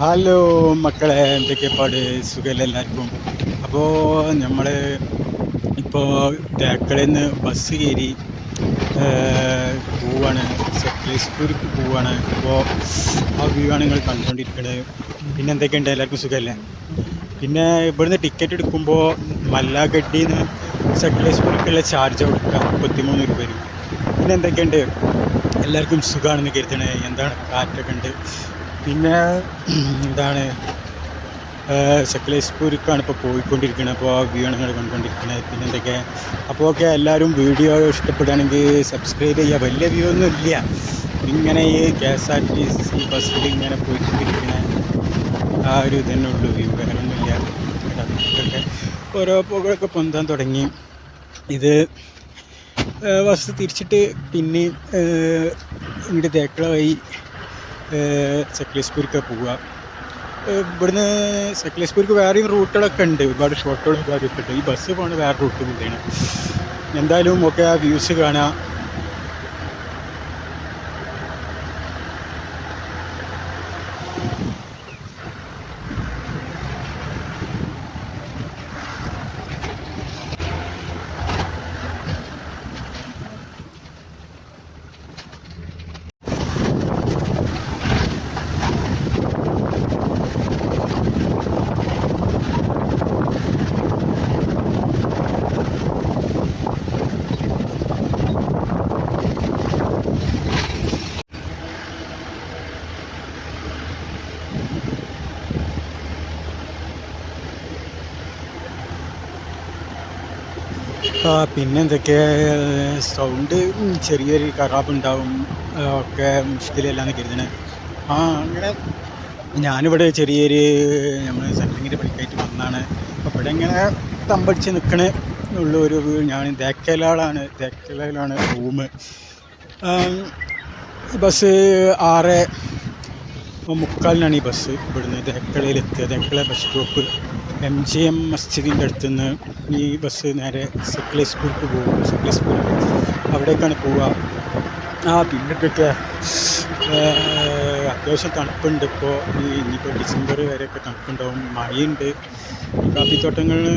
Hello മക്കളെ എന്തൊക്കെ പാട്? എല്ലാവർക്കും? അപ്പോൾ നമ്മൾ ഇപ്പോൾ തേക്കളിൽ നിന്ന് ബസ് കയറി പോവാണ്. സക്ലേശ്പൂർക്ക് പോവാണ്. അപ്പോൾ ആ വ്യൂ ആണ് നിങ്ങൾ കണ്ടുകൊണ്ടിരിക്കുന്നത് പിന്നെ എന്തൊക്കെയുണ്ട്? എല്ലാവർക്കും സുഖമല്ലേ പിന്നെ ഇവിടുന്ന് ടിക്കറ്റ് എടുക്കുമ്പോൾ മല്ലാഗഡ്ഡിയിൽ നിന്ന് സക്ലേശ്പൂർക്കുള്ള ചാർജ് കൊടുക്കുക മുപ്പത്തിമൂന്ന് രൂപ വരും. പിന്നെ എന്തൊക്കെയുണ്ട്? എല്ലാവർക്കും സുഖമാണെന്ന് കരുതണേ. എന്താണ് കാറ്റൊക്കെ ഉണ്ട്? പിന്നെ എന്താണ് സക്കലേശ്പൂരിക്കാണ് ഇപ്പോൾ പോയിക്കൊണ്ടിരിക്കുന്നത് അപ്പോൾ ആ വ്യൂ ആണ് നിങ്ങൾ കണ്ടുകൊണ്ടിരിക്കുന്നത് പിന്നെ എന്തൊക്കെ? അപ്പോൾ ഓക്കെ എല്ലാവരും വീഡിയോ ഇഷ്ടപ്പെടുകയാണെങ്കിൽ സബ്സ്ക്രൈബ് ചെയ്യുക. വലിയ വ്യൂ ഒന്നും ഇല്ല. ഇങ്ങനെ ഈ K S R T C ബസ്സിൽ ഇങ്ങനെ പോയിക്കൊണ്ടിരിക്കുന്ന ആ ഒരു ഇതന്നെ ഉള്ളൂ. വ്യൂ വേറെ ഒന്നുമില്ല ഇതൊക്കെ ഓരോ പുകയൊക്കെ പൊന്താൻ തുടങ്ങി. ഇത് ബസ് തിരിച്ചിട്ട് പിന്നെ ഇങ്ങോട്ട് തേക്കള വഴി സക്ലേശ്പൂർക്ക് പോവുക. ഇവിടുന്ന് സക്ലേശ്പൂർക്ക് വേറെയും റൂട്ടുകളൊക്കെ ഉണ്ട്. ഒരുപാട് ഷോർട്ടുകളും കാര്യമൊക്കെ ഉണ്ട്. ഈ ബസ് പോണ വേറെ റൂട്ട് എന്തായാലും ഒക്കെ ആ വ്യൂസ് കാണാം. പിന്നെ എന്തൊക്കെ സൗണ്ട് ചെറിയൊരു കറാബുണ്ടാവും ഒക്കെ മുഷ്കിലല്ലാന്ന് കരുതണേ ആ അങ്ങനെ ഞാനിവിടെ ചെറിയൊരു നമ്മൾ സെൻട്രിങ്ങിന്റെ പണിക്കായിട്ട് വന്നാണ്. അപ്പോൾ ഇവിടെ ഇങ്ങനെ തമ്പടിച്ച് നിൽക്കണേ ഉള്ള ഒരു ഞാൻ തേക്കലാളാണ് തേക്കലാണ് റൂം ബസ് ആറ് മുക്കാലിനാണ് ഈ ബസ് ഇവിടുന്ന് തേക്കളയിൽ എത്തിയത് Thekkala bus stop. M G M മസ്ജിദിന്റെ അടുത്ത് നിന്ന് ഈ ബസ് നേരെ സക്ലേസ്പൂർക്ക് പോകും. സക്ലേസ്പൂർ അവിടേക്കാണ് പോവുക. ആ പിന്നിട്ടൊക്കെ അത്യാവശ്യം തണുപ്പുണ്ട് ഇപ്പോൾ ഈ ഇനിയിപ്പോൾ ഡിസംബർ വരെയൊക്കെ തണുപ്പുണ്ടാവും. മഴയുണ്ട്. ഈ കാപ്പിത്തോട്ടങ്ങളുടെ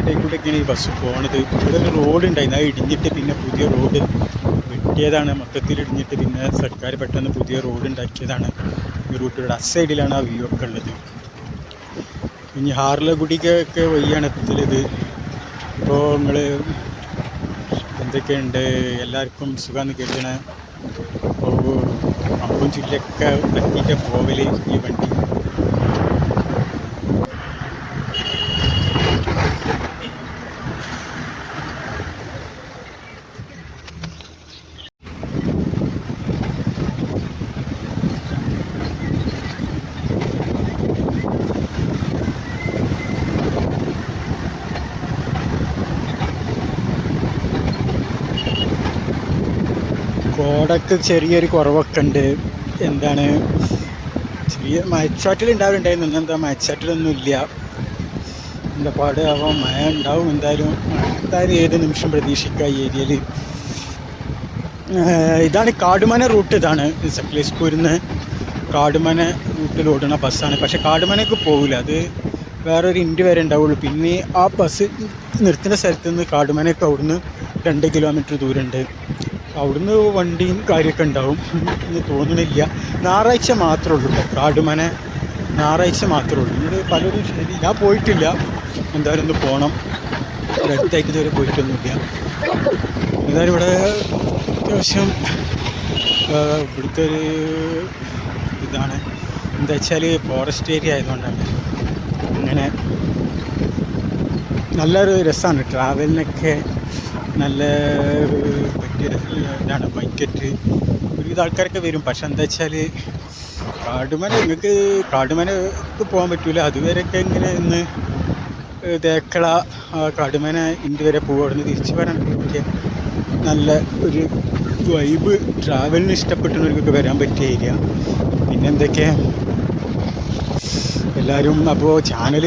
ഇടയിൽ കൂടെയൊക്കെയാണ് ഈ ബസ് പോണത്. ഇവിടെ ഒരു റോഡ് ഉണ്ടായിരുന്നു അത് ഇടിഞ്ഞിട്ട് പിന്നെ പുതിയ റോഡ് വെട്ടിയതാണ്. മൊത്തത്തിൽ ഇടിഞ്ഞിട്ട് പിന്നെ സർക്കാർ പെട്ടെന്ന് പുതിയ റോഡ് ഉണ്ടാക്കിയതാണ് ഈ റൂട്ടിലൂടെ ആ സൈഡിലാണ് ആ വ്യൂ ഒക്കെ ഉള്ളത്. ഇനി ഹാർലഗുഡിക്കൊക്കെ വഴിയാണ് എത്തിയത് ഇപ്പോൾ നിങ്ങൾ എന്തൊക്കെയുണ്ട്? എല്ലാവർക്കും സുഖമെന്ന് കേൾക്കണേ അപ്പോൾ അമ്പും ചുല്ലൊക്കെ പറ്റിയിട്ട് പോകൽ ഈ വണ്ടി. കോടക്ക് ചെറിയൊരു കുറവൊക്കെ ഉണ്ട്. എന്താണ്? ചെറിയ മഴച്ചാറ്റിൽ ഉണ്ടാവുന്നുണ്ടായിരുന്നു ഇന്നെന്താ മഴച്ചാറ്റിലൊന്നും ഇല്ല. എന്താ പാട്? അപ്പോൾ മഴ ഉണ്ടാവും എന്തായാലും. എന്തായാലും ഏത് നിമിഷം പ്രതീക്ഷിക്കുക ഈ ഏരിയയിൽ ഇതാണ് കാടുമന റൂട്ട്. ഇതാണ് സക്ലേശ്പൂരിൽ നിന്ന് കാടുമന റൂട്ടിൽ ഓടുന്ന ബസ്സാണ്. പക്ഷെ കാടുമനക്ക് പോകില്ല അത് വേറൊരു ഇൻഡ് വരെ ഉണ്ടാവുള്ളൂ. പിന്നെ ആ ബസ് നിർത്തുന്ന സ്ഥലത്ത് നിന്ന് കാടുമനയൊക്കെ അവിടുന്ന് രണ്ട് കിലോമീറ്റർ ദൂരമുണ്ട്. അവിടുന്ന് വണ്ടിയും കാര്യമൊക്കെ ഉണ്ടാവും. എന്ന് തോന്നണില്ല. ഞായറാഴ്ച മാത്രമേ ഉള്ളൂ കാടുമന ഞായറാഴ്ച മാത്രമേ ഉള്ളൂ. ഇത് പലരും ശരി ഞാൻ പോയിട്ടില്ല. എന്തായാലും ഒന്ന് പോകണം അടുത്തേക്ക് ഇതുവരെ പോയിട്ടൊന്നുമില്ല. എന്തായാലും ഇവിടെ അത്യാവശ്യം ഇവിടുത്തെ ഒരു ഇതാണ്. എന്താ വെച്ചാൽ ഫോറസ്റ്റ് ഏരിയ ആയതുകൊണ്ടാണ് അങ്ങനെ നല്ലൊരു രസമാണ് ട്രാവലിനൊക്കെ നല്ല പറ്റിയ ഇതാണ് ബൈക്കറ്റ് ഒരുവിധ ആൾക്കാരൊക്കെ വരും. പക്ഷെ എന്താ വെച്ചാൽ കാടുമല നിങ്ങൾക്ക് കാടുമലക്ക് പോകാൻ പറ്റില്ല അതുവരെയൊക്കെ ഇങ്ങനെ ഇന്ന് തേക്കള കാടുമന ഇന്റെ വരെ പോകും അവിടെ നിന്ന് തിരിച്ചു വരാനൊക്കെ പറ്റിയ നല്ല ഒരു വൈബ് ട്രാവലിന് ഇഷ്ടപ്പെട്ടവർക്കൊക്കെ വരാൻ പറ്റിയ ഏരിയ പിന്നെ എന്തൊക്കെ? എല്ലാവരും അപ്പോൾ ചാനൽ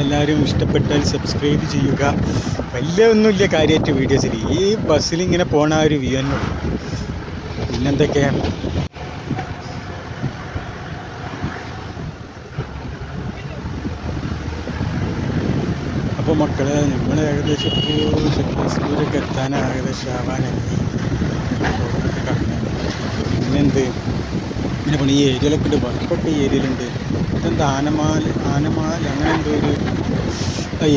എല്ലാവരും ഇഷ്ടപ്പെട്ടാൽ സബ്സ്ക്രൈബ് ചെയ്യുക. വലിയ ഒന്നുമില്ല കാര്യമായിട്ട് വീഡിയോസിൽ ഈ ബസ്സിൽ ഇങ്ങനെ പോണ ഒരു വ്യൂ തന്നെ പിന്നെന്തൊക്കെയാണ് അപ്പോൾ മക്കളെ നമ്മൾ ഏകദേശം ഒരു എത്താൻ ഏകദേശം ആവാനായി. പിന്നെന്ത്? പിന്നെ പണി ഈ ഏരിയയിലൊക്കെ ഉണ്ട്. വർക്കൊക്കെ ഈ ഏരിയയിലുണ്ട് ഇതെന്താ? ആനമാൽ ആനമാൽ അങ്ങനെ എന്തോ ഒരു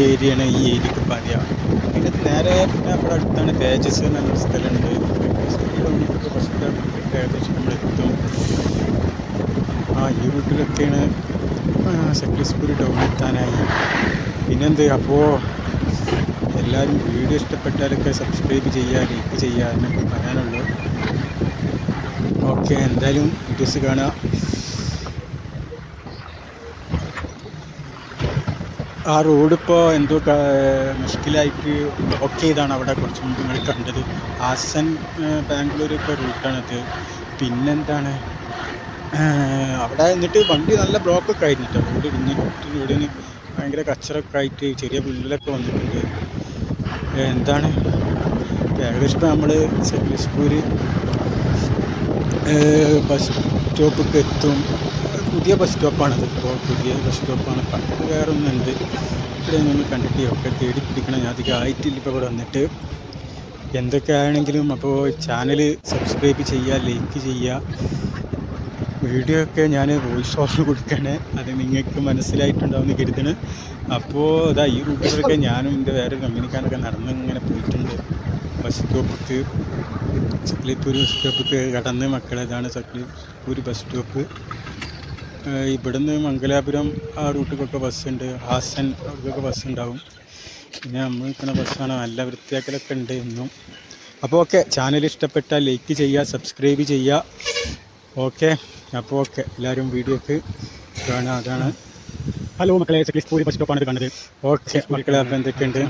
ഏരിയയാണ് ഈ ഏരിയക്ക് പറയാം പിന്നെ നേരെ പിന്നെ അവിടെ അടുത്താണ് തേജസ് എന്ന് പറഞ്ഞൊരു സ്ഥലമുണ്ട്. ഏകദേശം നമ്മൾ എത്തും ആ ഈ വീട്ടിലൊക്കെയാണ് സക്സസ്ഫുൾ ടൗൺ എത്താനായി. പിന്നെന്ത്? അപ്പോൾ എല്ലാവരും വീഡിയോ ഇഷ്ടപ്പെട്ടാലൊക്കെ സബ്സ്ക്രൈബ് ചെയ്യുക ലൈക്ക് ചെയ്യുക എന്നൊക്കെ പറയാനുള്ളൂ. ഓക്കെ എന്തായാലും വീഡിയോസ് കാണുക. ആ റോഡ് ഇപ്പോൾ എന്തോ മുഷ്കിലായിട്ട് ബ്ലോക്ക് ചെയ്താണ് അവിടെ കുറച്ച് മുമ്പ് നിങ്ങൾ കണ്ടത്. ഹാസൻ ബാംഗ്ലൂർ ഇപ്പോൾ റൂട്ടാണത്. പിന്നെന്താണ്? അവിടെ എന്നിട്ട് വണ്ടി നല്ല ബ്ലോക്കൊക്കെ ആയിരുന്നു റോഡ് ഇടിഞ്ഞിട്ട് റോഡിന് ഭയങ്കര കച്ചറൊക്കെ ആയിട്ട് ചെറിയ പുല്ലൊക്കെ വന്നിട്ടുണ്ട്. എന്താണ്? ഏകദേശം നമ്മൾ സക്ലസ്പൂർ ബസ് സ്റ്റോപ്പൊക്കെ എത്തും. പുതിയ ബസ് സ്റ്റോപ്പാണത് ഇപ്പോൾ പുതിയ ബസ് സ്റ്റോപ്പാണ് പണ്ട് വേറെ ഒന്നുണ്ട് ഇവിടെ നമ്മൾ കണ്ടിട്ട് ഒക്കെ തേടി പിടിക്കണം. ഞാൻ അധികം ആയിട്ടില്ല ഇപ്പോൾ ഇവിടെ വന്നിട്ട്. എന്തൊക്കെ ആണെങ്കിലും അപ്പോൾ ചാനൽ സബ്സ്ക്രൈബ് ചെയ്യുക ലൈക്ക് ചെയ്യുക. വീഡിയോ ഒക്കെ ഞാൻ വോയിസ് ഓഫ് കൊടുക്കണേ. അത് നിങ്ങൾക്ക് മനസ്സിലായിട്ടുണ്ടാവുമെന്ന് കരുതണ്. അപ്പോൾ അതാ ഈ റൂട്ടിലൊക്കെ ഞാനും എന്റെ വേറെ കമ്പനിക്കാരൊക്കെ നടന്ന് ഇങ്ങനെ പോയിട്ടുണ്ട്. ബസ് സ്റ്റോപ്പിക്ക് ചക്ലിപ്പൂർ ബസ് സ്റ്റോപ്പിക്ക് കടന്ന് മക്കളെ ഇതാണ് ബസ് സ്റ്റോപ്പ് ഇവിടുന്ന് മംഗലാപുരം ആ റൂട്ടിലൊക്കെ ബസ്സുണ്ട്. ഹാസൻ അവിടേക്കൊക്കെ ബസ് ഉണ്ടാവും പിന്നെ നമ്മൾ നിൽക്കുന്ന ബസ്സാണ്. നല്ല വൃത്തിയാക്കലൊക്കെ ഉണ്ട് ഇന്നും അപ്പോൾ ഓക്കെ ചാനൽ ഇഷ്ടപ്പെട്ടാൽ ലൈക്ക് ചെയ്യുക സബ്സ്ക്രൈബ് ചെയ്യുക. ഓക്കെ അപ്പോൾ ഓക്കെ എല്ലാവരും വീഡിയോക്ക് കാണാം. അതാണ്. ഹലോ മക്കളെ സ്കൂളിൽ ബസ് സ്റ്റോപ്പാണ് കണ്ടത്. ഓക്കെ മക്കളെ അപ്പോൾ എന്തൊക്കെയുണ്ട്?